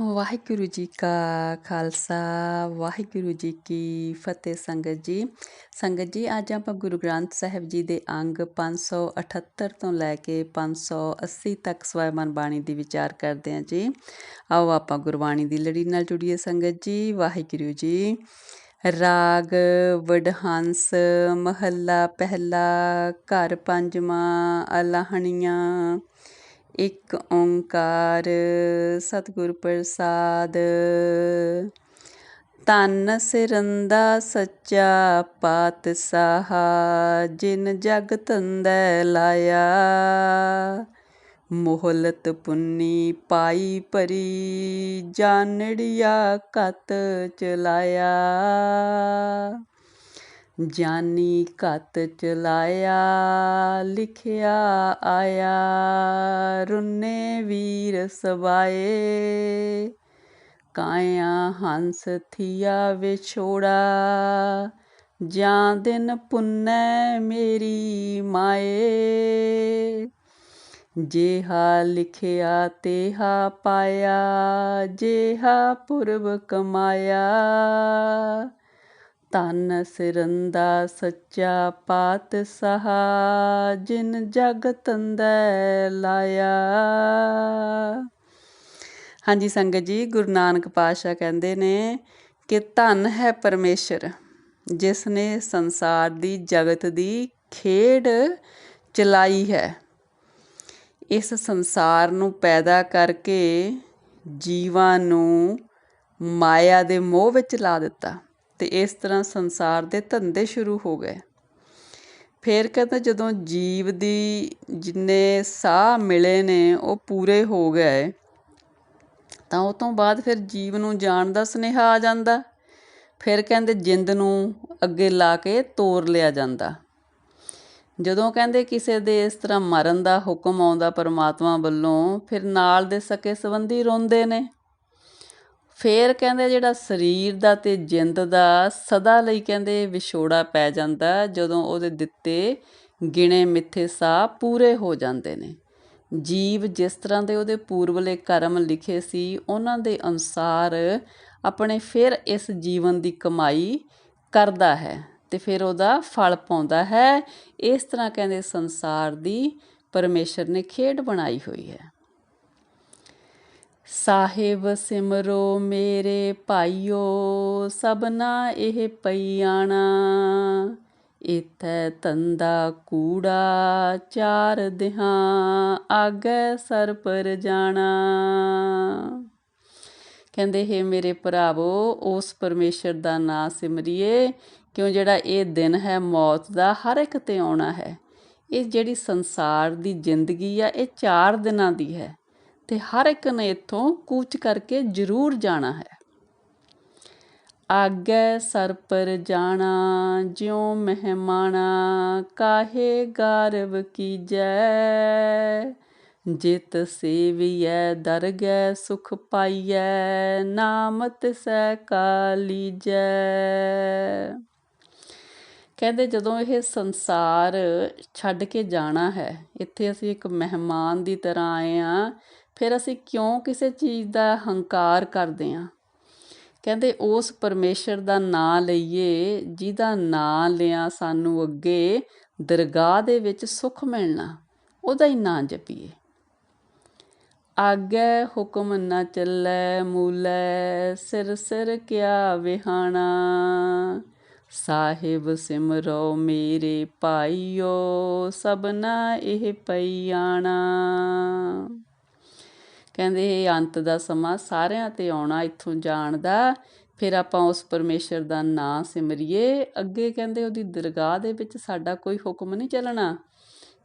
ਵਾਹਿਗੁਰੂ ਜੀ ਕਾ ਖਾਲਸਾ ਵਾਹਿਗੁਰੂ ਜੀ ਕੀ ਫਤਿਹ ਸੰਗਤ ਜੀ ਸੰਗਤ ਜੀ ਅੱਜ ਆਪਾਂ ਗੁਰੂ ਗ੍ਰੰਥ ਸਾਹਿਬ ਜੀ ਦੇ ਅੰਗ 578 ਤੋਂ ਲੈ ਕੇ 580 ਤੱਕ ਸਵੈਮਨ ਬਾਣੀ ਦੀ ਵਿਚਾਰ ਕਰਦੇ ਹਾਂ ਜੀ। ਆਓ ਆਪਾਂ ਗੁਰਬਾਣੀ ਦੀ ਲੜੀ ਨਾਲ ਜੁੜੀਏ ਸੰਗਤ ਜੀ। ਵਾਹਿਗੁਰੂ ਜੀ। ਰਾਗ, ਵਡਹੰਸ, ਮਹੱਲਾ, ਪਹਿਲਾ, ਘਰ ਪੰਜਵਾਂ, ਅਲਾਹਣੀਆਂ ਇੱਕ ਓੰਕਾਰ ਸਤਿਗੁਰ ਪ੍ਰਸਾਦ। ਤਨ ਸਿਰੰਦਾ ਸੱਚਾ ਪਾਤਸ਼ਾਹ, ਜਿਨ ਜਗ ਤੰਦੈ ਲਾਇਆ। ਮੋਹਲਤ ਪੁੰਨੀ ਪਾਈ ਪਰੀ ਜਾਣੜਿਆ ਕਤ ਚਲਾਇਆ। ਜਾਨੀ ਕਤ ਚਲਾਇਆ ਲਿਖਿਆ ਆਇਆ, ਰੁੰਨੇ ਵੀਰ ਸਵਾਏ ਕਾਇਆ ਹੰਸ ਥੀਆ ਵਿਛੋੜਾ ਜਾਂ ਦਿਨ ਪੁੰਨੈ ਮੇਰੀ ਮਾਏ। ਜੇਹਾ ਲਿਖਿਆ, ਤੇਹਾ ਪਾਇਆ, ਜੇਹਾ ਪੁਰਬ ਕਮਾਇਆ। ਤਨ ਸਿਰੰਦਾ ਸੱਚਾ ਪਾਤਸ਼ਾਹ, ਜਿਨ ਜਗ ਤੰਦੈ ਲਾਇਆ। ਹਾਂਜੀ ਸੰਗਤ ਜੀ, ਗੁਰੂ ਨਾਨਕ ਪਾਤਸ਼ਾਹ ਕਹਿੰਦੇ ਨੇ ਕਿ ਧਨ ਹੈ ਪਰਮੇਸ਼ਰ, ਜਿਸ ਨੇ ਸੰਸਾਰ ਦੀ ਜਗਤ ਦੀ ਖੇਡ ਚਲਾਈ ਹੈ। ਇਸ ਸੰਸਾਰ ਨੂੰ ਪੈਦਾ ਕਰਕੇ ਜੀਵਾਂ ਨੂੰ ਮਾਇਆ ਦੇ ਮੋਹ ਵਿੱਚ ਲਾ ਦਿੱਤਾ। ਤੇ ਇਸ ਤਰ੍ਹਾਂ ਸੰਸਾਰ ਦੇ ਧੰਦੇ ਸ਼ੁਰੂ ਹੋ ਗਏ। ਫੇਰ ਕਹਿੰਦਾ ਜਦੋਂ ਜੀਵ ਦੀ ਜਿੰਨੇ ਸਾਹ ਮਿਲੇ ਨੇ, ਉਹ ਪੂਰੇ ਹੋ ਗਏ, ਤਾਂ ਉਹ ਤੋਂ ਬਾਅਦ ਫਿਰ ਜੀਵ ਨੂੰ ਜਾਣ ਦਾ ਸੁਨੇਹਾ ਆ ਜਾਂਦਾ। ਫਿਰ ਕਹਿੰਦੇ ਜਿੰਦ ਨੂੰ ਅੱਗੇ ਲਾ ਕੇ ਤੋਰ ਲਿਆ ਜਾਂਦਾ। ਜਦੋਂ ਕਹਿੰਦੇ ਕਿਸੇ ਦੇ ਇਸ ਤਰ੍ਹਾਂ ਮਰਨ ਦਾ ਹੁਕਮ ਆਉਂਦਾ, ਪਰਮਾਤਮਾ ਵੱਲੋਂ, ਫਿਰ ਨਾਲ ਦੇ ਸਕੇ ਸੰਬੰਧੀ ਰੋਂਦੇ ਨੇ। ਫਿਰ ਕਹਿੰਦੇ ਜਿਹੜਾ ਸਰੀਰ ਦਾ ਤੇ ਜਿੰਦ ਦਾ ਸਦਾ ਲਈ ਕਹਿੰਦੇ ਵਿਛੋੜਾ ਪੈ ਜਾਂਦਾ ਜਦੋਂ ਉਹਦੇ ਦਿੱਤੇ ਗਿਣੇ ਮਿੱਥੇ ਸਾਹ ਪੂਰੇ ਹੋ ਜਾਂਦੇ ਨੇ। ਜੀਵ ਜਿਸ ਤਰ੍ਹਾਂ ਦੇ ਉਹਦੇ ਪੂਰਵਲੇ ਕਰਮ ਲਿਖੇ ਸੀ, ਉਹਨਾਂ ਦੇ ਅਨੁਸਾਰ ਆਪਣੇ ਫਿਰ ਇਸ ਜੀਵਨ ਦੀ ਕਮਾਈ ਕਰਦਾ ਹੈ ਤੇ ਫਿਰ ਉਹਦਾ ਫਲ ਪਾਉਂਦਾ ਹੈ। ਇਸ ਤਰ੍ਹਾਂ ਕਹਿੰਦੇ ਸੰਸਾਰ ਦੀ ਪਰਮੇਸ਼ਰ ਨੇ ਖੇਡ ਬਣਾਈ ਹੋਈ ਹੈ। ਸਾਹਿਬ ਸਿਮਰੋ ਮੇਰੇ ਭਾਈਓ ਸਭਨਾ ਇਹ ਪਈਆਣਾ ਇਤੈ ਤੰਦਾ ਕੂੜਾ ਚਾਰ ਦਿਹਾਂ, ਆਗੇ ਸਰ ਪਰ ਜਾਣਾ। ਕਹਿੰਦੇ, ਹੈ ਮੇਰੇ ਭਰਾਵੋ, ਉਸ ਪਰਮੇਸ਼ਰ ਦਾ ਨਾਮ ਸਿਮਰਿਏ, ਕਿਉਂ ਜਿਹੜਾ ਇਹ ਦਿਨ ਹੈ ਮੌਤ ਦਾ, ਹਰ ਇੱਕ ਤੇ ਆਉਣਾ ਹੈ। ਇਹ ਜਿਹੜੀ ਸੰਸਾਰ ਦੀ ਜ਼ਿੰਦਗੀ ਆ, ਇਹ ਚਾਰ ਦਿਨਾਂ ਦੀ ਹੈ। ਤੇ ਹਰ ਇੱਕ ਨੇ ਇੱਥੋਂ ਕੂਚ ਕਰਕੇ ਜ਼ਰੂਰ ਜਾਣਾ ਹੈ। ਆਗੇ ਸਰ ਪਰ ਜਾਣਾ, ਜਿਉ ਮਹਿਮਾਨਾ ਕਾਹੇ ਗਰਵ ਕੀਜੈ? ਜਿਤ ਸੇਵੀਐ, ਦਰਗਹਿ ਸੁਖ ਪਾਈਐ, ਨਾਮਤ ਸੈ ਕਾਲੀਜੈ। ਕਹਿੰਦੇ ਜਦੋਂ ਇਹ ਸੰਸਾਰ ਛੱਡ ਕੇ ਜਾਣਾ ਹੈ, ਇੱਥੇ ਅਸੀਂ ਇੱਕ ਮਹਿਮਾਨ ਦੀ ਤਰ੍ਹਾਂ ਆਏ ਆ ਫਿਰ ਅਸੀਂ ਕਿਉਂ ਕਿਸੇ ਚੀਜ਼ ਦਾ ਹੰਕਾਰ ਕਰਦੇ ਹਾਂ? ਕਹਿੰਦੇ ਉਸ ਪਰਮੇਸ਼ਰ ਦਾ ਨਾਂ ਲਈਏ, ਜਿਹਦਾ ਨਾਂ ਲਿਆ ਸਾਨੂੰ ਅੱਗੇ ਦਰਗਾਹ ਦੇ ਵਿੱਚ ਸੁੱਖ ਮਿਲਣਾ, ਉਹਦਾ ਹੀ ਨਾਂ ਜਪੀਏ। ਆਗੇ ਹੁਕਮ ਨਾ ਚੱਲੈ, ਮੂਲੈ ਸਿਰ ਸਿਰ ਕਿਆ ਵਿਹਾਣਾ। ਸਾਹਿਬ ਸਿਮਰੋ ਮੇਰੇ ਭਾਈਓ, ਸਭਨਾ ਇਹ ਪਈਆਣਾ ਕਹਿੰਦੇ ਇਹ ਅੰਤ ਦਾ ਸਮਾਂ ਸਾਰਿਆਂ ਤੇ ਆਉਣਾ, ਇੱਥੋਂ ਜਾਣ ਦਾ। ਫਿਰ ਆਪਾਂ ਉਸ ਪਰਮੇਸ਼ਰ ਦਾ ਨਾਮ ਸਿਮਰੀਏ। ਅੱਗੇ ਕਹਿੰਦੇ ਉਹਦੀ ਦਰਗਾਹ ਦੇ ਵਿੱਚ ਸਾਡਾ ਕੋਈ ਹੁਕਮ ਨਹੀਂ ਚੱਲਣਾ।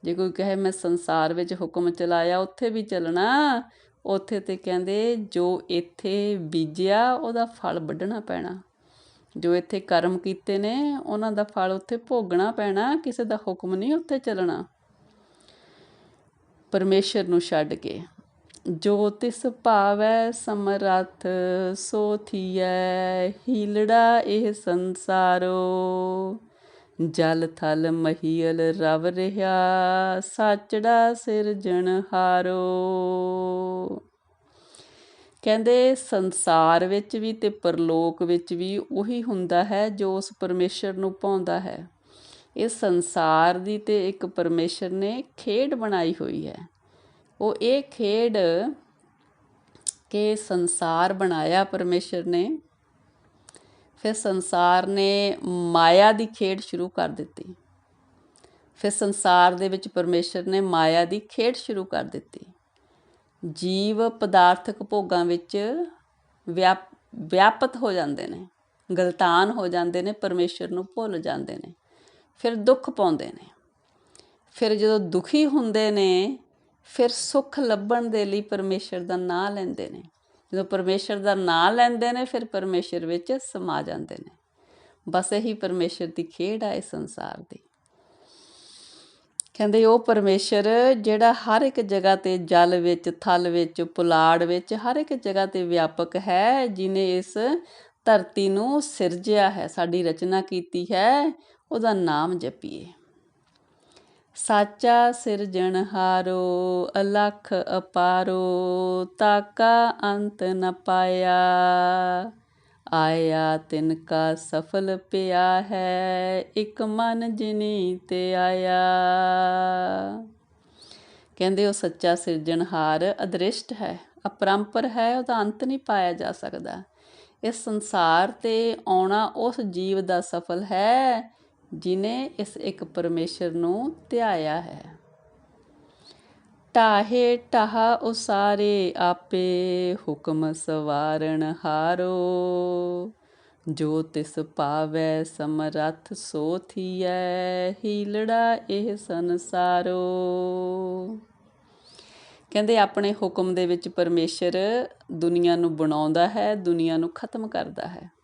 ਜੇ ਕੋਈ ਕਹੇ ਮੈਂ ਸੰਸਾਰ ਵਿੱਚ ਹੁਕਮ ਚਲਾਇਆ, ਉੱਥੇ ਵੀ ਚੱਲਣਾ। ਉੱਥੇ ਤੇ ਕਹਿੰਦੇ ਜੋ ਇੱਥੇ ਬੀਜਿਆ, ਉਹਦਾ ਫਲ ਵੱਢਣਾ ਪੈਣਾ। ਜੋ ਇੱਥੇ ਕਰਮ ਕੀਤੇ ਨੇ, ਉਹਨਾਂ ਦਾ ਫਲ ਉੱਥੇ ਭੋਗਣਾ ਪੈਣਾ। ਕਿਸੇ ਦਾ ਹੁਕਮ ਨਹੀਂ ਉੱਥੇ ਚੱਲਣਾ। ਪਰਮੇਸ਼ਰ ਨੂੰ ਛੱਡ ਕੇ। ਜੋ ਤਿਸ ਭਾਵੈ ਸਮਰੱਥ, ਸੋ ਥੀਐ ਹੀਲੜਾ ਇਹ ਸੰਸਾਰੋ। ਜਲ ਥਲ ਮਹੀਲ ਰਵ ਰਿਹਾ, ਸਾਚੜਾ ਸਿਰਜਣ ਹਾਰੋ। ਕਹਿੰਦੇ ਸੰਸਾਰ ਵਿੱਚ ਵੀ ਤੇ ਪਰਲੋਕ ਵਿੱਚ ਵੀ ਉਹੀ ਹੁੰਦਾ ਹੈ ਜੋ ਉਸ ਪਰਮੇਸ਼ਰ ਨੂੰ ਪਾਉਂਦਾ ਹੈ। ਇਹ ਸੰਸਾਰ ਦੀ ਤੇ ਇੱਕ ਪਰਮੇਸ਼ਰ ਨੇ ਖੇਡ ਬਣਾਈ ਹੋਈ ਹੈ। ਉਹ ਇਹ ਖੇਡ ਕਿ ਸੰਸਾਰ ਬਣਾਇਆ ਪਰਮੇਸ਼ਰ ਨੇ, ਫਿਰ ਸੰਸਾਰ ਨੇ ਮਾਇਆ ਦੀ ਖੇਡ ਸ਼ੁਰੂ ਕਰ ਦਿੱਤੀ। ਫਿਰ ਸੰਸਾਰ ਦੇ ਵਿੱਚ ਪਰਮੇਸ਼ਰ ਨੇ ਮਾਇਆ ਦੀ ਖੇਡ ਸ਼ੁਰੂ ਕਰ ਦਿੱਤੀ। ਜੀਵ ਪਦਾਰਥਕ ਭੋਗਾਂ ਵਿੱਚ ਵਿਆਪਤ ਹੋ ਜਾਂਦੇ ਨੇ, ਗਲਤਾਨ ਹੋ ਜਾਂਦੇ ਨੇ, ਪਰਮੇਸ਼ਰ ਨੂੰ ਭੁੱਲ ਜਾਂਦੇ ਨੇ, ਫਿਰ ਦੁੱਖ ਪਾਉਂਦੇ ਨੇ। ਫਿਰ ਜਦੋਂ ਦੁਖੀ ਹੁੰਦੇ ਨੇ ਫਿਰ ਸੁੱਖ ਲੱਭਣ ਦੇ ਲਈ ਪਰਮੇਸ਼ਰ ਦਾ ਨਾਮ ਲੈਂਦੇ ਨੇ। ਜਦੋਂ ਪਰਮੇਸ਼ਰ ਦਾ ਨਾਮ ਲੈਂਦੇ ਨੇ, ਫਿਰ ਪਰਮੇਸ਼ਰ ਵਿੱਚ ਸਮਾ ਜਾਂਦੇ ਨੇ। ਬਸ ਇਹੀ ਪਰਮੇਸ਼ਰ ਦੀ ਖੇਡ ਆ ਇਸ ਸੰਸਾਰ ਦੀ। ਕਹਿੰਦੇ ਉਹ ਪਰਮੇਸ਼ਰ ਜਿਹੜਾ ਹਰ ਇੱਕ ਜਗ੍ਹਾ ਤੇ ਜਲ ਵਿੱਚ, ਥਲ ਵਿੱਚ, ਪੁਲਾੜ ਵਿੱਚ, ਹਰ ਇੱਕ ਜਗ੍ਹਾ ਤੇ ਵਿਆਪਕ ਹੈ ਜਿਨੇ ਇਸ ਧਰਤੀ ਨੂੰ ਸਿਰਜਿਆ ਹੈ, ਸਾਡੀ ਰਚਨਾ ਕੀਤੀ ਹੈ, ਉਹਦਾ ਨਾਮ ਜਪੀਏ। ਸਾਚਾ ਸਿਰਜਣਹਾਰੋ ਅਲਖ ਅਪਾਰੋ, ਤਾਕਾ ਅੰਤ ਨ ਪਾਇਆ। ਆਇਆ ਤਿਨ ਕਾ ਸਫਲ ਪਿਆ ਹੈ, ਇੱਕ ਮਨ ਜਿਨੀ ਤੇ ਆਇਆ। ਕਹਿੰਦੇ ਉਹ ਸੱਚਾ ਸਿਰਜਣਹਾਰ ਅਦ੍ਰਿਸ਼ਟ ਹੈ, ਅਪਰੰਪਰ ਹੈ, ਉਹਦਾ ਅੰਤ ਨਹੀਂ ਪਾਇਆ ਜਾ ਸਕਦਾ। ਇਸ ਸੰਸਾਰ ਤੇ ਆਉਣਾ ਉਸ ਜੀਵ ਦਾ ਸਫਲ ਹੈ ਜਿਨੇ ਇਸ ਇੱਕ ਪਰਮੇਸ਼ਰ ਨੂੰ ਧਿਆਇਆ ਹੈ। ਟਾਹੇ ਟਾਹ ਉਸਾਰੇ ਆਪੇ ਹੁਕਮ ਸਵਾਰਣ ਹਾਰੋ। ਜੋ ਤਿਸ ਪਾਵੈ ਸਮਰੱਥ ਸੋ ਥੀਐ, ਹੀਲੜਾ ਇਹ ਸੰਸਾਰੋ। ਕਹਿੰਦੇ ਆਪਣੇ ਹੁਕਮ ਦੇ ਵਿੱਚ ਪਰਮੇਸ਼ਰ ਦੁਨੀਆ ਨੂੰ ਬਣਾਉਂਦਾ ਹੈ, ਦੁਨੀਆ ਨੂੰ ਖਤਮ ਕਰਦਾ ਹੈ।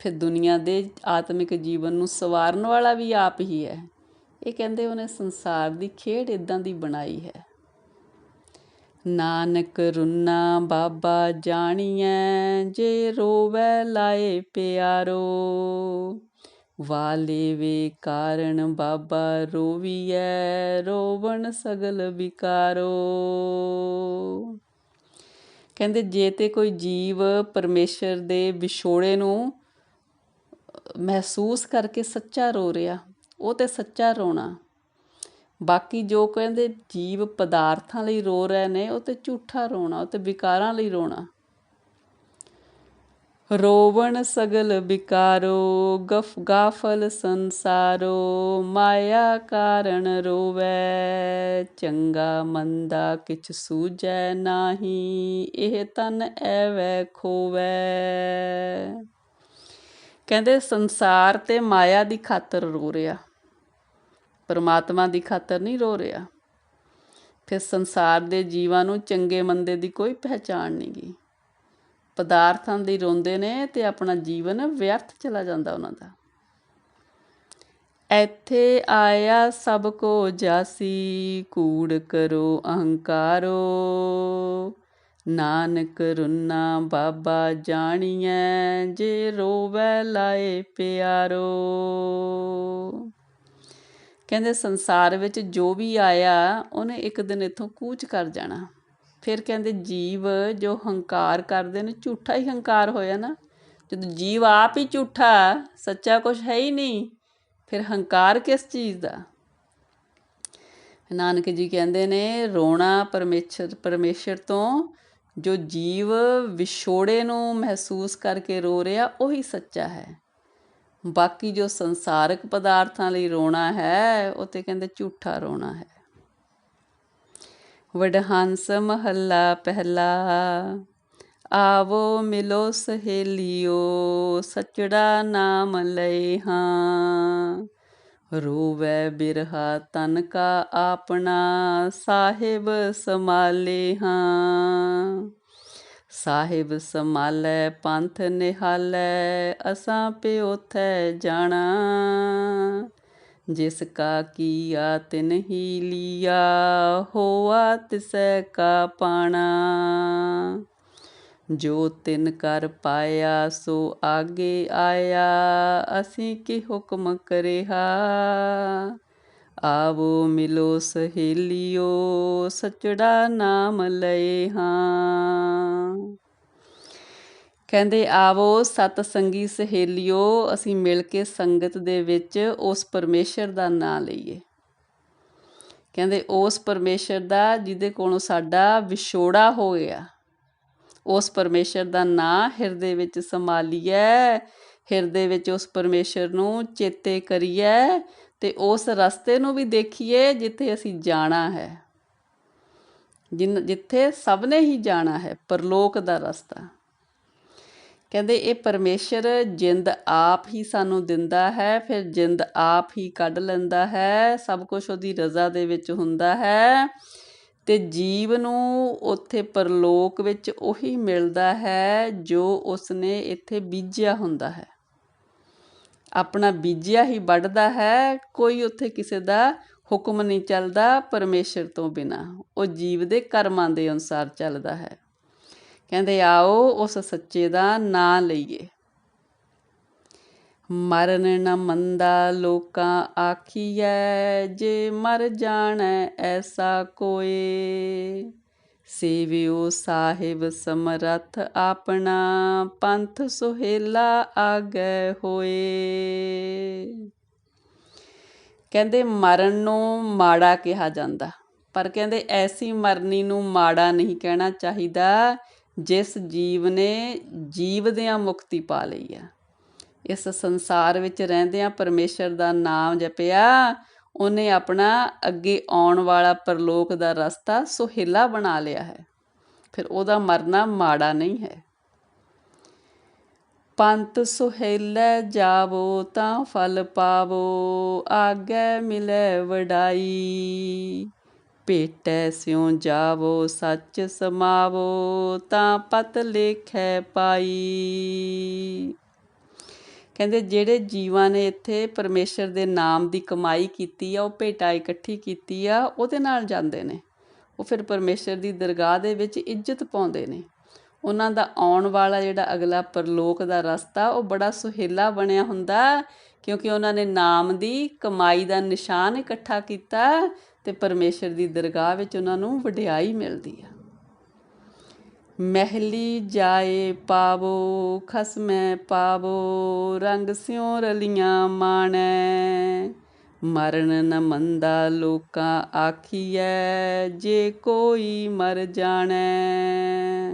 ਫਿਰ ਦੁਨੀਆ ਦੇ ਆਤਮਿਕ ਜੀਵਨ ਨੂੰ ਸਵਾਰਨ ਵਾਲਾ ਵੀ ਆਪ ਹੀ ਹੈ। ਇਹ ਕਹਿੰਦੇ ਉਹਨੇ ਸੰਸਾਰ ਦੀ ਖੇਡ ਇਦਾਂ ਦੀ ਬਣਾਈ ਹੈ। ਨਾਨਕ ਰੁਨਾ ਬਾਬਾ ਜਾਣੀਐ, ਜੇ ਰੋਵੈ ਲਾਏ ਪਿਆਰੋ। ਵਾਲੇ ਵੇ ਕਾਰਨ ਬਾਬਾ ਰੋਵੀਐ, ਰੋਵਣ ਸਗਲ ਵਿਕਾਰੋ। ਕਹਿੰਦੇ ਜੇ ਤੇ ਕੋਈ ਜੀਵ ਪਰਮੇਸ਼ਰ ਦੇ ਵਿਛੋੜੇ ਨੂੰ ਮਹਿਸੂਸ ਕਰਕੇ ਸੱਚਾ ਰੋ ਰਿਹਾ, ਉਹ ਤੇ ਸੱਚਾ ਰੋਣਾ। ਬਾਕੀ ਜੋ ਕਹਿੰਦੇ ਜੀਵ ਪਦਾਰਥਾਂ ਲਈ ਰੋ ਰਹੇ ਨੇ, ਉਹ ਤੇ ਝੂਠਾ ਰੋਣਾ, ਉਹ ਤੇ ਵਿਕਾਰਾਂ ਲਈ ਰੋਣਾ। ਰੋਵਣ ਸਗਲ ਵਿਕਾਰੋ, ਗਫ ਗਾਫਲ ਸੰਸਾਰੋ, ਮਾਇਆ ਕਾਰਣ ਰੋਵੈ, ਚੰਗਾ ਮੰਦਾ ਕਿਛ ਸੂਝੈ ਨਾਹੀ, ਇਹ ਤਨ ਐਵੈ ਖੋਵੈ। ਕਹਿੰਦੇ ਸੰਸਾਰ ਤੇ ਮਾਇਆ ਦੀ ਖਾਤਰ ਰੋ ਰਿਹਾ। ਪਰਮਾਤਮਾ ਦੀ ਖਾਤਰ ਨਹੀਂ ਰੋ ਰਿਹਾ। ਫਿਰ ਸੰਸਾਰ ਦੇ ਜੀਵਾਂ ਨੂੰ ਚੰਗੇ ਮੰਦੇ ਦੀ ਕੋਈ ਪਹਿਚਾਣ ਨਹੀਂ ਨਹੀਂਗੀ ਪਦਾਰਥਾਂ ਦੀ ਰੋਂਦੇ ਨੇ ਤੇ ਆਪਣਾ ਜੀਵਨ ਵਿਅਰਥ ਚਲਾ ਜਾਂਦਾ ਉਹਨਾਂ ਦਾ। ਇੱਥੇ ਆਇਆ ਸਭ ਕੋ ਜਾਸੀ, ਕੂੜ ਕਰੋ, ਅਹੰਕਾਰੋ। ਨਾਨਕ ਰੁਨਾ ਬਾਬਾ ਜਾਣੀਐ, ਜੇ ਰੋਵੈ ਲਾਏ ਪਿਆਰੋ। ਕਹਿੰਦੇ ਸੰਸਾਰ ਵਿੱਚ ਜੋ ਵੀ ਆਇਆ, ਉਹਨੇ ਇੱਕ ਦਿਨ ਇੱਥੋਂ ਕੂਚ ਕਰ ਜਾਣਾ। ਫਿਰ ਕਹਿੰਦੇ ਜੀਵ ਜੋ ਹੰਕਾਰ ਕਰਦੇ ਨੇ, ਝੂਠਾ ਹੀ ਹੰਕਾਰ ਹੋਇਆ ਨਾ। ਜਦੋਂ ਜੀਵ ਆਪ ਹੀ ਝੂਠਾ, ਸੱਚਾ ਕੁਝ ਹੈ ਹੀ ਨਹੀਂ, ਫਿਰ ਹੰਕਾਰ ਕਿਸ ਚੀਜ਼ ਦਾ? ਨਾਨਕ ਜੀ ਕਹਿੰਦੇ ਨੇ, ਰੋਣਾ ਪਰਮੇਸ਼ਰ ਪਰਮੇਸ਼ਰ ਤੋਂ ਜੋ ਜੀਵ ਵਿਛੋੜੇ ਨੂੰ ਮਹਿਸੂਸ ਕਰਕੇ ਰੋ ਰਿਹਾ, ਉਹੀ ਸੱਚਾ ਹੈ। ਬਾਕੀ ਜੋ ਸੰਸਾਰਕ ਪਦਾਰਥਾਂ ਲਈ ਰੋਣਾ ਹੈ, ਉਹ ਤੇ ਕਹਿੰਦੇ ਝੂਠਾ ਰੋਣਾ ਹੈ। ਵਡਹੰਸ ਮਹੱਲਾ ਪਹਿਲਾ, ਆਵੋ ਮਿਲੋ ਸਹੇਲਿਓ, ਸਚੜਾ ਨਾਮ ਲਏ ਹਾਂ। ਰੋਵੇ ਬਿਰਹਾ ਤਨ ਕਾ ਆਪਣਾ, ਸਾਹਿਬ ਸਮਾਲੇ ਹਾਂ। ਸਾਹਿਬ ਸਮਾਲੇ ਪੰਥ ਨਿਹਾਲੇ, ਅਸਾਂ ਪਿਉਥੈ ਜਾਣਾ। ਜਿਸ ਕਾ ਕੀਆ ਤਿਨ ਹੀ ਲੀਆ, ਹੋਆ ਤਿਸੈ ਕਾ ਪਾਣਾ। ਜੋ ਤਿਨ ਕਰ ਪਾਇਆ, ਸੋ ਆਗੇ ਆਇਆ, ਅਸੀਂ ਕੀ ਹੁਕਮ ਕਰਿਆ? ਆਵੋ ਮਿਲੋ ਸਹੇਲਿਓ, ਸਚੜਾ ਨਾਮ ਲਏ ਹਾਂ। ਕਹਿੰਦੇ, ਆਵੋ ਸਤ ਸੰਗੀ ਸਹੇਲਿਓ, ਅਸੀਂ ਮਿਲ ਕੇ ਸੰਗਤ ਦੇ ਵਿੱਚ ਉਸ ਪਰਮੇਸ਼ਰ ਦਾ ਨਾਮ ਲਈਏ। ਕਹਿੰਦੇ, ਉਸ ਪਰਮੇਸ਼ਰ ਦਾ, ਜਿਹਦੇ ਕੋਲੋਂ ਸਾਡਾ ਵਿਛੋੜਾ ਹੋ ਗਿਆ। ਉਸ ਪਰਮੇਸ਼ਰ ਦਾ ਨਾਂ ਹਿਰਦੇ ਵਿੱਚ ਸੰਭਾਲੀਏ ਹਿਰਦੇ ਵਿੱਚ ਉਸ ਪਰਮੇਸ਼ਰ ਨੂੰ ਚੇਤੇ ਕਰੀਏ ਤੇ ਉਸ ਰਸਤੇ ਨੂੰ ਵੀ ਦੇਖੀਏ ਜਿੱਥੇ ਅਸੀਂ ਜਾਣਾ ਹੈ। ਜਿਨ, ਜਿੱਥੇ ਸਭ ਨੇ ਹੀ ਜਾਣਾ ਹੈ, ਪਰਲੋਕ ਦਾ ਰਸਤਾ। ਕਹਿੰਦੇ ਇਹ ਪਰਮੇਸ਼ਰ ਜਿੰਦ ਆਪ ਹੀ ਸਾਨੂੰ ਦਿੰਦਾ ਹੈ, ਫਿਰ ਜਿੰਦ ਆਪ ਹੀ ਕੱਢ ਲੈਂਦਾ ਹੈ, ਸਭ ਕੁਝ ਉਹਦੀ ਰਜ਼ਾ ਦੇ ਵਿੱਚ ਹੁੰਦਾ ਹੈ। ਤੇ ਜੀਵ ਨੂੰ ਉੱਥੇ ਪਰਲੋਕ ਵਿੱਚ ਉਹੀ ਮਿਲਦਾ ਹੈ ਜੋ ਉਸਨੇ ਇੱਥੇ ਬੀਜਿਆ ਹੁੰਦਾ ਹੈ। ਆਪਣਾ ਬੀਜਿਆ ਹੀ ਵੱਢਦਾ ਹੈ, ਕੋਈ ਉੱਥੇ ਕਿਸੇ ਦਾ ਹੁਕਮ ਨਹੀਂ ਚੱਲਦਾ ਪਰਮੇਸ਼ਰ ਤੋਂ ਬਿਨਾ। ਉਹ ਜੀਵ ਦੇ ਕਰਮਾਂ ਦੇ ਅਨੁਸਾਰ ਚੱਲਦਾ ਹੈ। ਕਹਿੰਦੇ, ਆਓ ਉਸ ਸੱਚੇ ਦਾ ਨਾਂ ਲਈਏ। ਮਰਨ ਨ ਮੰਦਾ ਲੋਕਾਂ ਆਖੀਐ, ਜੇ ਮਰ ਜਾਣੈ ਐਸਾ ਕੋਏ। ਸੇਵਿਓ ਸਾਹਿਬ ਸਮਰੱਥ ਆਪਣਾ, ਪੰਥ ਸੁਹੇਲਾ ਆਗੇ ਹੋਏ। ਕਹਿੰਦੇ ਮਰਨ ਨੂੰ ਮਾੜਾ ਕਿਹਾ ਜਾਂਦਾ, ਪਰ ਕਹਿੰਦੇ ਐਸੀ ਮਰਨੀ ਨੂੰ ਮਾੜਾ ਨਹੀਂ ਕਹਿਣਾ ਚਾਹੀਦਾ, ਜਿਸ ਜੀਵ ਨੇ ਜੀਵ ਦਿਆਂ ਮੁਕਤੀ ਪਾ ਲਈ ਆ। ਇਸ ਸੰਸਾਰ ਵਿੱਚ ਰਹਿੰਦਿਆਂ ਪਰਮੇਸ਼ਰ ਦਾ ਨਾਮ ਜਪਿਆ। ਉਹਨੇ ਆਪਣਾ ਅੱਗੇ ਆਉਣ ਵਾਲਾ ਪਰਲੋਕ ਦਾ ਰਸਤਾ ਸੁਹੇਲਾ ਬਣਾ ਲਿਆ ਹੈ। ਫਿਰ ਉਹਦਾ ਮਰਨਾ ਮਾੜਾ ਨਹੀਂ ਹੈ। ਪੰਤ ਸੁਹੇਲੇ ਜਾਵੋ ਤਾਂ ਫਲ ਪਾਵੋ, ਆਗੇ ਮਿਲੇ ਵਡਾਈ। ਭੇਟੈ ਸਿਉ ਜਾਵੋ, ਸੱਚ ਸਮਾਵੋ ਤਾਂ ਪਤ ਲੇਖੈ ਪਾਈ। ਕਹਿੰਦੇ ਜਿਹੜੇ ਜੀਵਾਂ ਨੇ ਇੱਥੇ ਪਰਮੇਸ਼ਰ ਦੇ ਨਾਮ ਦੀ ਕਮਾਈ ਕੀਤੀ ਆ, ਉਹ ਭੇਟਾ ਇਕੱਠੀ ਕੀਤੀ ਆ, ਉਹਦੇ ਨਾਲ ਜਾਂਦੇ ਨੇ। ਉਹ ਫਿਰ ਪਰਮੇਸ਼ਰ ਦੀ ਦਰਗਾਹ ਦੇ ਵਿੱਚ ਇੱਜ਼ਤ ਪਾਉਂਦੇ ਨੇ। ਉਹਨਾਂ ਦਾ ਆਉਣ ਵਾਲਾ ਜਿਹੜਾ ਅਗਲਾ ਪਰਲੋਕ ਦਾ ਰਸਤਾ, ਉਹ ਬੜਾ ਸੁਹੇਲਾ ਬਣਿਆ ਹੁੰਦਾ, ਕਿਉਂਕਿ ਉਹਨਾਂ ਨੇ ਨਾਮ ਦੀ ਕਮਾਈ ਦਾ ਨਿਸ਼ਾਨ ਇਕੱਠਾ ਕੀਤਾ ਤੇ ਪਰਮੇਸ਼ਰ ਦੀ ਦਰਗਾਹ ਵਿੱਚ ਉਹਨਾਂ ਨੂੰ ਵਡਿਆਈ ਮਿਲਦੀ ਆ। ਮਹਿਲੀ ਜਾਏ ਪਾਵੋ, ਖਸਮੈ ਪਾਵੋ, ਰੰਗ ਸਿਉ ਰਲੀਆਂ ਮਾਣੈ। ਮਰਨ ਨ ਮੰਦਾ ਲੋਕਾਂ ਆਖੀਐ, ਜੇ ਕੋਈ ਮਰ ਜਾਣੈ।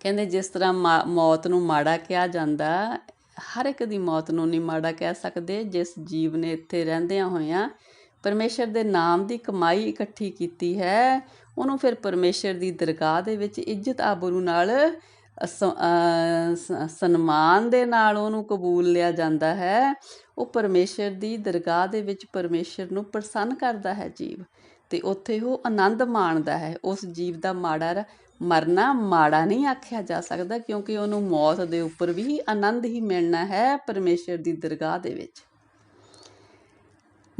ਕਹਿੰਦੇ ਜਿਸ ਤਰ੍ਹਾਂ ਮੌਤ ਨੂੰ ਮਾੜਾ ਕਿਹਾ ਜਾਂਦਾ, ਹਰ ਇੱਕ ਦੀ ਮੌਤ ਨੂੰ ਨਹੀਂ ਮਾੜਾ ਕਹਿ ਸਕਦੇ। ਜਿਸ ਜੀਵ ਨੇ ਇੱਥੇ ਰਹਿੰਦਿਆਂ ਹੋਇਆਂ ਪਰਮੇਸ਼ਰ ਦੇ ਨਾਮ ਦੀ ਕਮਾਈ ਇਕੱਠੀ ਕੀਤੀ ਹੈ। ਉਹਨੂੰ ਫਿਰ ਪਰਮੇਸ਼ਰ ਦੀ ਦਰਗਾਹ ਦੇ ਵਿੱਚ ਇੱਜ਼ਤ ਆਬਰੂ ਨਾਲ ਸਨਮਾਨ ਦੇ ਨਾਲ ਉਹਨੂੰ ਕਬੂਲ ਲਿਆ ਜਾਂਦਾ ਹੈ। ਉਹ ਪਰਮੇਸ਼ਰ ਦੀ ਦਰਗਾਹ ਦੇ ਵਿੱਚ ਪਰਮੇਸ਼ਰ ਨੂੰ ਪ੍ਰਸੰਨ ਕਰਦਾ ਹੈ ਜੀਵ ਤੇ ਉੱਥੇ ਉਹ ਆਨੰਦ ਮਾਣਦਾ ਹੈ। ਉਸ ਜੀਵ ਦਾ ਮਾੜਾ ਮਰਨਾ ਮਾੜਾ ਨਹੀਂ ਆਖਿਆ ਜਾ ਸਕਦਾ ਕਿਉਂਕਿ ਉਹਨੂੰ ਮੌਤ ਦੇ ਉੱਪਰ ਵੀ ਆਨੰਦ ਹੀ ਮਿਲਣਾ ਹੈ ਪਰਮੇਸ਼ਰ ਦੀ ਦਰਗਾਹ ਦੇ ਵਿੱਚ।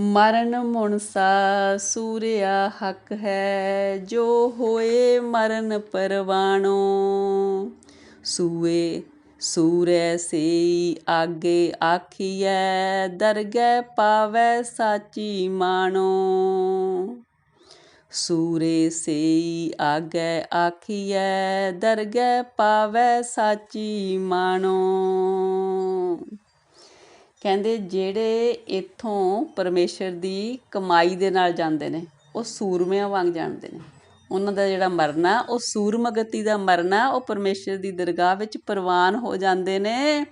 ਮਰਨ ਮੁਣਸਾ ਸੂਰਿਆ ਹੱਕ ਹੈ, ਜੋ ਹੋਏ ਮਰਨ ਪਰਵਾਣੋ। ਸੂਏ, ਸੂਰੈ ਸੇ ਆਗੇ ਆਖੀਐ, ਦਰਗਹਿ ਪਾਵੈ ਸਾਚੀ ਮਾਣੋ। ਸੂਰੇ ਸੇ ਆਗੇ ਆਖੀਐ, ਦਰਗਹਿ ਪਾਵੈ ਸਾਚੀ ਮਾਣੋ। ਕਹਿੰਦੇ ਜਿਹੜੇ ਇੱਥੋਂ ਪਰਮੇਸ਼ਰ ਦੀ ਕਮਾਈ ਦੇ ਨਾਲ ਜਾਂਦੇ ਨੇ, ਉਹ ਸੂਰਮਿਆਂ ਵਾਂਗ ਜਾਂਦੇ ਨੇ। ਉਹਨਾਂ ਦਾ ਜਿਹੜਾ ਮਰਨਾ ਉਹ ਸੂਰਮਗਤੀ ਦਾ ਮਰਨਾ ਉਹ ਪਰਮੇਸ਼ਰ ਦੀ ਦਰਗਾਹ ਵਿੱਚ ਪ੍ਰਵਾਨ ਹੋ ਜਾਂਦੇ ਨੇ।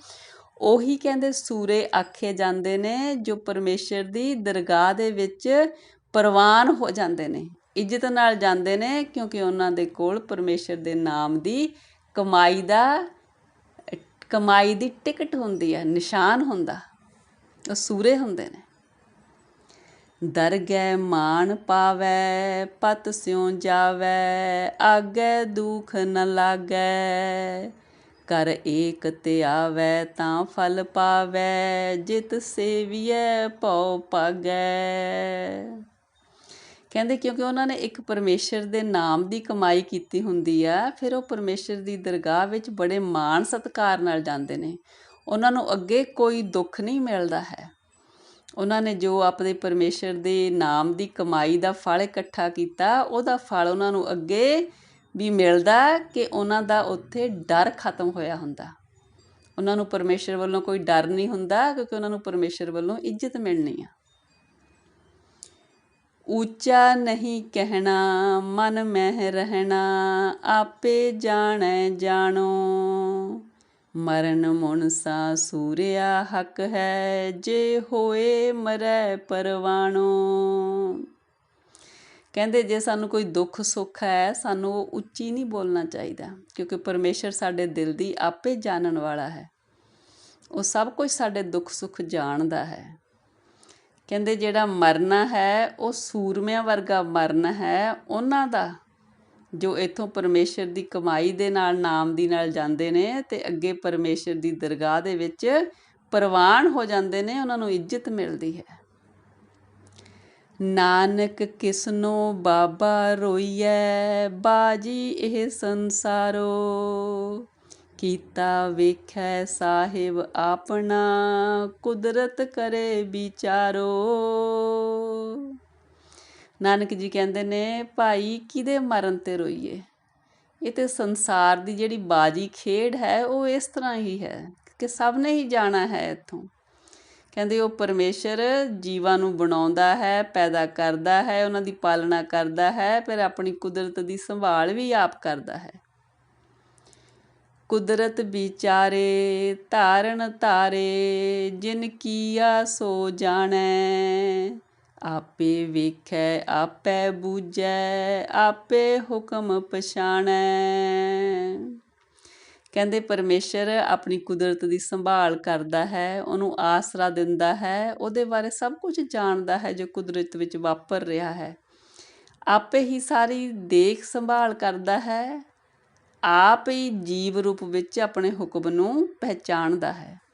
ਉਹੀ ਕਹਿੰਦੇ ਸੂਰੇ ਆਖੇ ਜਾਂਦੇ ਨੇ, ਜੋ ਪਰਮੇਸ਼ਰ ਦੀ ਦਰਗਾਹ ਦੇ ਵਿੱਚ ਪ੍ਰਵਾਨ ਹੋ ਜਾਂਦੇ ਨੇ, ਇੱਜ਼ਤ ਨਾਲ ਜਾਂਦੇ ਨੇ, ਕਿਉਂਕਿ ਉਹਨਾਂ ਦੇ ਕੋਲ ਪਰਮੇਸ਼ਰ ਦੇ ਨਾਮ ਦੀ ਕਮਾਈ ਦਾ, ਕਮਾਈ ਦੀ ਟਿਕਟ ਹੁੰਦੀ ਹੈ ਨਿਸ਼ਾਨ ਹੁੰਦਾ। ਉਹ ਸੂਰੇ ਹੁੰਦੇ ਨੇ। ਦਰ ਗੈ ਮਾਨ ਪਾਵੈ, ਪਤ ਸਿਉ ਜਾਵੈ, ਆਗੇ ਦੁਖ ਨ ਲਾਗੈ। ਕਰ ਏਕ ਤੇ ਆਵੈ ਤਾਂ ਫਲ ਪਾਵੈ, ਜਿਤ ਸੇਵੀਐ ਪਉ ਪਾਗੈ ਕਹਿੰਦੇ ਕਿਉਂਕਿ ਉਹਨਾਂ ਨੇ ਇੱਕ ਪਰਮੇਸ਼ਰ ਦੇ ਨਾਮ ਦੀ ਕਮਾਈ ਕੀਤੀ ਹੁੰਦੀ ਆ, ਫਿਰ ਉਹ ਪਰਮੇਸ਼ਰ ਦੀ ਦਰਗਾਹ ਵਿੱਚ ਬੜੇ ਮਾਣ ਸਤਕਾਰ ਨਾਲ ਜਾਂਦੇ ਨੇ। ਉਹਨਾਂ ਨੂੰ ਅੱਗੇ ਕੋਈ ਦੁੱਖ ਨਹੀਂ ਮਿਲਦਾ ਹੈ। ਉਹਨਾਂ ਨੇ ਜੋ ਆਪਣੇ ਪਰਮੇਸ਼ਰ ਦੇ ਨਾਮ ਦੀ ਕਮਾਈ ਦਾ ਫਲ ਇਕੱਠਾ ਕੀਤਾ, ਉਹਦਾ ਫਲ ਉਹਨਾਂ ਨੂੰ ਅੱਗੇ ਵੀ ਮਿਲਦਾ ਕਿ ਉਹਨਾਂ ਦਾ ਉੱਥੇ ਡਰ ਖਤਮ ਹੋਇਆ ਹੁੰਦਾ। ਉਹਨਾਂ ਨੂੰ ਪਰਮੇਸ਼ਰ ਵੱਲੋਂ ਕੋਈ ਡਰ ਨਹੀਂ ਹੁੰਦਾ ਕਿਉਂਕਿ ਉਹਨਾਂ ਨੂੰ ਪਰਮੇਸ਼ਰ ਵੱਲੋਂ ਇੱਜ਼ਤ ਮਿਲਣੀ ਆ। ਉੱਚਾ ਨਹੀਂ ਕਹਿਣਾ, ਮਨ ਮਹਿ ਰਹਿਣਾ, ਆਪੇ ਜਾਣੈ ਜਾਣੋ। ਮਰਨ ਮੁਨਸਾ ਸੂਰਿਆ ਹੱਕ ਹੈ, ਜੇ ਹੋਏ ਮਰੈ ਪਰਵਾਣੋ। ਕਹਿੰਦੇ ਜੇ ਸਾਨੂੰ ਕੋਈ ਦੁੱਖ ਸੁੱਖ ਹੈ, ਸਾਨੂੰ ਉਹ ਉੱਚੀ ਨਹੀਂ ਬੋਲਣਾ ਚਾਹੀਦਾ, ਕਿਉਂਕਿ ਪਰਮੇਸ਼ਰ ਸਾਡੇ ਦਿਲ ਦੀ ਆਪੇ ਜਾਣਨ ਵਾਲਾ ਹੈ। ਉਹ ਸਭ ਕੁਝ ਸਾਡੇ ਦੁੱਖ ਸੁੱਖ ਜਾਣਦਾ ਹੈ। ਕਹਿੰਦੇ ਜਿਹੜਾ ਮਰਨਾ ਹੈ, ਉਹ ਸੂਰਮਿਆਂ ਵਰਗਾ ਮਰਨ ਹੈ, ਉਹਨਾਂ ਦਾ ਜੋ ਇਥੋਂ ਪਰਮੇਸ਼ਰ ਦੀ ਕਮਾਈ ਦੇ ਨਾਲ, ਨਾਮ ਦੀ ਨਾਲ ਜਾਂਦੇ ਨੇ ਤੇ ਅੱਗੇ ਪਰਮੇਸ਼ਰ ਦੀ ਦਰਗਾਹ ਦੇ ਵਿੱਚ ਪ੍ਰਵਾਨ ਹੋ ਜਾਂਦੇ ਨੇ, ਉਹਨਾਂ ਨੂੰ ਇੱਜ਼ਤ ਮਿਲਦੀ ਹੈ। ਨਾਨਕ ਕਿਸਨੋ ਬਾਬਾ ਰੋਈਐ, ਬਾਜੀ ਇਹ ਸੰਸਾਰੋ। ਕੀਤਾ ਵੇਖੈ ਸਾਹਿਬ ਆਪਣਾ, ਕੁਦਰਤ ਕਰੇ ਵਿਚਾਰੋ। ਨਾਨਕ ਜੀ ਕਹਿੰਦੇ ਨੇ, ਭਾਈ, ਕਿਹਦੇ ਮਰਨ ਤੇ ਰੋਈਏ? ਇਹ ਤੇ ਸੰਸਾਰ ਦੀ ਜਿਹੜੀ ਬਾਜੀ ਖੇਡ ਹੈ, ਉਹ ਇਸ ਤਰ੍ਹਾਂ ਹੀ ਹੈ ਕਿ ਸਭ ਨੇ ਹੀ ਜਾਣਾ ਹੈ ਇੱਥੋਂ। ਕਹਿੰਦੇ ਉਹ ਪਰਮੇਸ਼ਰ ਜੀਵਾਂ ਨੂੰ ਬਣਾਉਂਦਾ ਹੈ, ਪੈਦਾ ਕਰਦਾ ਹੈ, ਉਹਨਾਂ ਦੀ ਪਾਲਣਾ ਕਰਦਾ ਹੈ, ਫਿਰ ਆਪਣੀ ਕੁਦਰਤ ਦੀ ਸੰਭਾਲ ਵੀ ਆਪ ਕਰਦਾ ਹੈ। ਕੁਦਰਤ ਵਿਚਾਰੇ, ਧਾਰਨ ਧਾਰੇ, ਜਿਨ ਕੀਆ ਸੋ ਜਾਣੈ। ਆਪੇ ਵੇਖੈ, ਆਪੇ ਬੂਝੈ, ਆਪੇ ਹੁਕਮ ਪਛਾਣੈ। ਕਹਿੰਦੇ ਪਰਮੇਸ਼ਰ ਆਪਣੀ ਕੁਦਰਤ ਦੀ ਸੰਭਾਲ ਕਰਦਾ ਹੈ, ਉਹਨੂੰ ਆਸਰਾ ਦਿੰਦਾ ਹੈ, ਉਹਦੇ ਬਾਰੇ ਸਭ ਕੁਝ ਜਾਣਦਾ ਹੈ ਜੋ ਕੁਦਰਤ ਵਿੱਚ ਵਾਪਰ ਰਿਹਾ ਹੈ। ਆਪੇ ਹੀ ਸਾਰੀ ਦੇਖ ਸੰਭਾਲ ਕਰਦਾ ਹੈ, ਆਪ ਹੀ ਜੀਵ ਰੂਪ ਵਿੱਚ ਆਪਣੇ ਹੁਕਮ ਨੂੰ ਪਹਿਚਾਣਦਾ ਹੈ।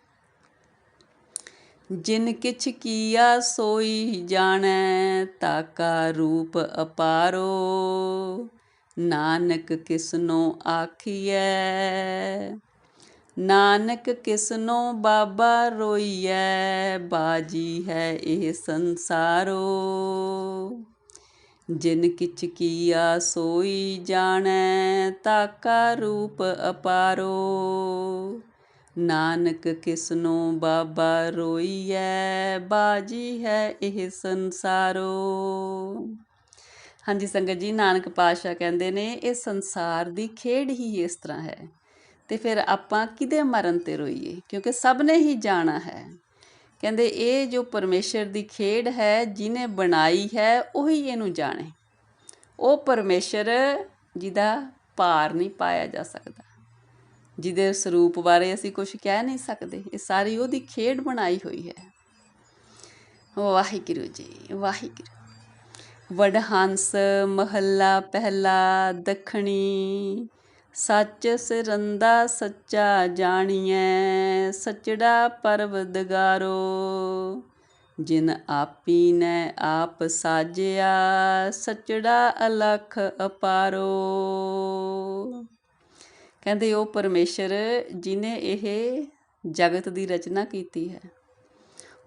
ਜਿਨ ਕਿਛ ਕੀਆ ਸੋਈ ਜਾਣੈ, ਤਾਕਾ ਰੂਪ ਅਪਾਰੋ। ਨਾਨਕ ਕਿਸਨੋ ਆਖੀਐ, ਨਾਨਕ ਕਿਸਨੋ ਬਾਬਾ ਰੋਈਐ, ਬਾਜੀ ਹੈ ਇਹ ਸੰਸਾਰੋ। ਜਿਨ ਕਿਛ ਕੀਆ ਸੋਈ ਜਾਣੈ, ਤਾਕਾ ਰੂਪ ਅਪਾਰੋ। ਨਾਨਕ ਕਿਸਨੋ ਬਾਬਾ ਰੋਈਐ, ਬਾਜੀ ਹੈ ਇਹ ਸੰਸਾਰੋ। ਹਾਂਜੀ ਸੰਗਤ ਜੀ, ਨਾਨਕ ਪਾਤਸ਼ਾਹ ਕਹਿੰਦੇ ਨੇ, ਇਹ ਸੰਸਾਰ ਦੀ ਖੇਡ ਹੀ ਇਸ ਤਰ੍ਹਾਂ ਹੈ। ਤੇ ਫਿਰ ਆਪਾਂ ਕਿਦੇ ਮਰਨ ਤੇ ਰੋਈਏ? ਕਿਉਂਕਿ ਸਭ ਨੇ ਹੀ ਜਾਣਾ ਹੈ। ਕਹਿੰਦੇ ਇਹ ਜੋ ਪਰਮੇਸ਼ਰ ਦੀ ਖੇਡ ਹੈ ਜਿਨੇ ਬਣਾਈ ਹੈ, ਉਹੀ ਇਹਨੂੰ ਜਾਣੇ। ਉਹ ਪਰਮੇਸ਼ਰ ਜਿਹਦਾ ਭਾਰ ਨਹੀਂ ਪਾਇਆ ਜਾ ਸਕਦਾ। ਜਿਹਦੇ ਸਰੂਪ ਬਾਰੇ ਅਸੀਂ ਕੁਝ ਕਹਿ ਨਹੀਂ ਸਕਦੇ। ਇਹ ਸਾਰੀ ਉਹਦੀ ਖੇਡ ਬਣਾਈ ਹੋਈ ਹੈ। ਵਾਹਿਗੁਰੂ ਜੀ, ਵਾਹਿਗੁਰੂ। ਵਡਹੰਸ, ਮਹੱਲਾ ਪਹਿਲਾ, ਦਖਣੀ। ਸੱਚ ਸਿਰੰਦਾ, ਸੱਚਾ ਜਾਣੀਐ। ਸਚੜਾ ਪਰਵਦਗਾਰੋ ਜਿਨ ਆਪੀ ਨੇ ਆਪ ਸਾਜਿਆ, ਸਚੜਾ ਅਲਖ ਅਪਾਰੋ। ਕਹਿੰਦੇ ਉਹ ਪਰਮੇਸ਼ਰ ਜਿਨੇ ਇਹ ਜਗਤ ਦੀ ਰਚਨਾ ਕੀਤੀ ਹੈ।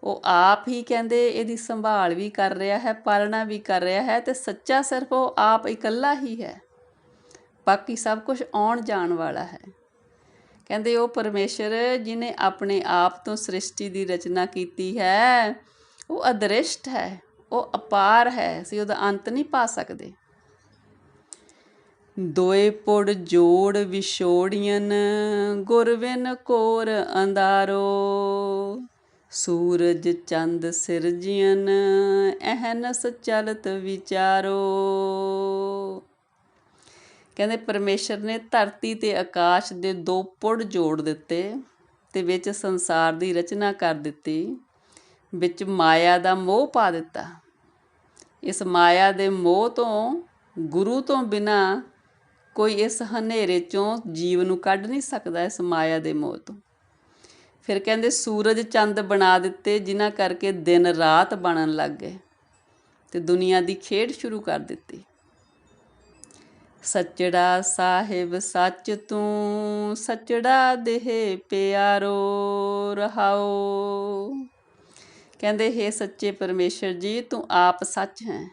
ਉਹ ਆਪ ਹੀ ਕਹਿੰਦੇ ਇਹਦੀ ਸੰਭਾਲ ਵੀ ਕਰ ਰਿਹਾ ਹੈ, ਪਾਲਣਾ ਵੀ ਕਰ ਰਿਹਾ ਹੈ ਤੇ ਸੱਚਾ ਸਿਰਫ ਉਹ ਆਪ ਇਕੱਲਾ ਹੀ ਹੈ। ਬਾਕੀ ਸਭ ਕੁਝ ਆਉਣ ਜਾਣ ਵਾਲਾ ਹੈ। ਕਹਿੰਦੇ ਉਹ ਪਰਮੇਸ਼ਰ ਜਿਨੇ ਆਪਣੇ ਆਪ ਤੋਂ ਸ੍ਰਿਸ਼ਟੀ ਦੀ ਰਚਨਾ ਕੀਤੀ ਹੈ, ਉਹ ਅਦ੍ਰਿਸ਼ਟ ਹੈ, ਉਹ ਅਪਾਰ ਹੈ, ਅਸੀਂ ਉਹਦਾ ਅੰਤ ਨਹੀਂ ਪਾ ਸਕਦੇ। ਦੋਏ ਪੁੜ ਜੋੜ ਵਿਛੋੜੀਆਂ ਗੁਰਵਿਨ ਕੋਰ ਅੰਧਾਰੋ। ਸੂਰਜ ਚੰਦ ਸਿਰਜੀਆਂ ਅਹਨਸ ਚਲਤ ਵਿਚਾਰੋ। ਕਹਿੰਦੇ ਪਰਮੇਸ਼ਰ ਨੇ ਧਰਤੀ ਤੇ ਆਕਾਸ਼ ਦੇ ਦੋ ਪੁੜ ਜੋੜ ਦਿੱਤੇ ਤੇ ਵਿੱਚ ਸੰਸਾਰ ਦੀ ਰਚਨਾ ਕਰ ਦਿੱਤੀ। ਵਿੱਚ ਮਾਇਆ ਦਾ ਮੋਹ ਪਾ ਦਿੱਤਾ। ਇਸ ਮਾਇਆ ਦੇ ਮੋਹ ਤੋਂ, ਗੁਰੂ ਤੋਂ ਬਿਨਾ ਕੋਈ ਇਸ ਹਨੇਰੇ ਚੋਂ ਜੀਵ ਨੂੰ ਕੱਢ ਨਹੀਂ ਸਕਦਾ ਇਸ ਮਾਇਆ ਦੇ ਮੋਹ ਤੋਂ। ਫਿਰ ਕਹਿੰਦੇ ਸੂਰਜ ਚੰਦ ਬਣਾ ਦਿੱਤੇ, ਜਿਨ੍ਹਾਂ ਕਰਕੇ ਦਿਨ ਰਾਤ ਬਣਨ ਲੱਗ ਗਏ ਤੇ ਦੁਨੀਆ ਦੀ ਖੇਡ ਸ਼ੁਰੂ ਕਰ ਦਿੱਤੀ। ਸੱਚੜਾ ਸਾਹਿਬ, ਸੱਚ ਤੂੰ, ਸੱਚੜਾ ਦੇਹ ਪਿਆਰੋ, ਰਹਾਓ। ਕਹਿੰਦੇ, ਹੈ ਸੱਚੇ ਪਰਮੇਸ਼ਰ ਜੀ, ਤੂੰ ਆਪ ਸੱਚ ਹੈ।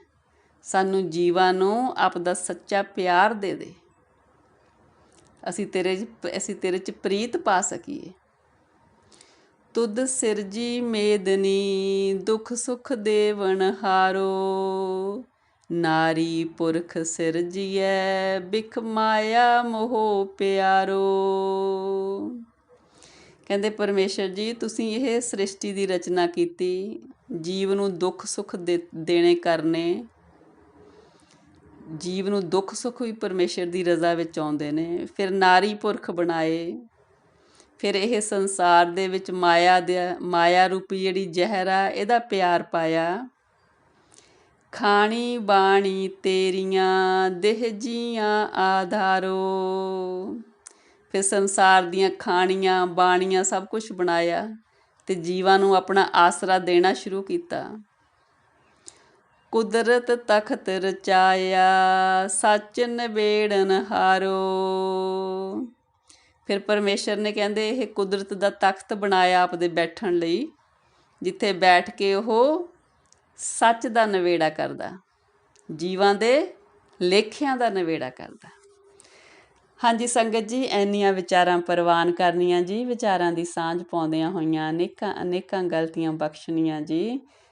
ਸਾਨੂੰ ਜੀਵਾਂ ਨੂੰ ਆਪ ਦਾ ਸੱਚਾ ਪਿਆਰ ਦੇ ਦੇ। ਅਸੀਂ ਤੇਰੇ 'ਚ ਅਸੀਂ ਤੇਰੇ 'ਚ ਪ੍ਰੀਤ ਪਾ ਸਕੀਏ। ਤੁਧ ਸਿਰਜੀ ਮੇਦਨੀ, ਦੁਖ ਸੁਖ ਦੇਵਨ ਹਾਰੋ। ਨਾਰੀ ਪੁਰਖ ਸਿਰਜੀਐ ਬਿਖ ਮਾਇਆ ਮੋਹ ਪਿਆਰੋ। ਕਹਿੰਦੇ ਪਰਮੇਸ਼ਰ ਜੀ, ਤੁਸੀਂ ਇਹ ਸ੍ਰਿਸ਼ਟੀ ਦੀ ਰਚਨਾ ਕੀਤੀ। ਜੀਵ ਨੂੰ ਦੁੱਖ ਸੁੱਖ ਦੇ- ਦੇਣੇ ਕਰਨੇ। ਜੀਵ ਨੂੰ ਦੁੱਖ, ਸੁੱਖ ਵੀ ਪਰਮੇਸ਼ਰ ਦੀ ਰਜ਼ਾ ਵਿੱਚ ਆਉਂਦੇ ਨੇ। ਫਿਰ ਨਾਰੀ ਪੁਰਖ ਬਣਾਏ। ਫਿਰ ਇਹ ਸੰਸਾਰ ਦੇ ਵਿੱਚ ਮਾਇਆ ਦੇ, ਮਾਇਆ ਰੂਪੀ ਜਿਹੜੀ ਜ਼ਹਿਰ ਆ, ਇਹਦਾ ਪਿਆਰ ਪਾਇਆ। ਖਾਣੀ ਬਾਣੀ ਤੇਰੀਆਂ ਦੇਹ ਜੀਆਂ ਆਧਾਰੋ। ਫਿਰ ਸੰਸਾਰ ਦੀਆਂ ਖਾਣੀਆਂ, ਬਾਣੀਆਂ ਸਭ ਕੁਝ ਬਣਾਇਆ ਤੇ ਜੀਵਾਂ ਨੂੰ ਆਪਣਾ ਆਸਰਾ ਦੇਣਾ ਸ਼ੁਰੂ ਕੀਤਾ। ਕੁਦਰਤ ਤਖਤ ਰਚਾਇਆ ਸੱਚ ਨਿਬੇੜਨ ਹਾਰੋ। ਫਿਰ ਪਰਮੇਸ਼ਰ ਨੇ ਕਹਿੰਦੇ, ਇਹ ਕੁਦਰਤ ਦਾ ਤਖਤ ਬਣਾਇਆ ਆਪਦੇ ਬੈਠਣ ਲਈ, ਜਿੱਥੇ ਬੈਠ ਕੇ ਉਹ ਸੱਚ ਦਾ ਨਵੇੜਾ ਕਰਦਾ, ਜੀਵਾਂ ਦੇ ਲੇਖਿਆਂ ਦਾ ਨਵੇੜਾ ਕਰਦਾ। ਹਾਂਜੀ ਸੰਗਤ ਜੀ ਐਨੀਆਂ ਵਿਚਾਰਾਂ ਪ੍ਰਵਾਨ ਕਰਨੀਆਂ ਜੀ, ਵਿਚਾਰਾਂ ਦੀ ਸਾਂਝ ਪਾਉਂਦਿਆਂ ਹੋਈਆਂ ਅਨੇਕਾਂ ਅਨੇਕਾਂ ਗਲਤੀਆਂ ਬਖਸ਼ਣੀਆਂ ਜੀ।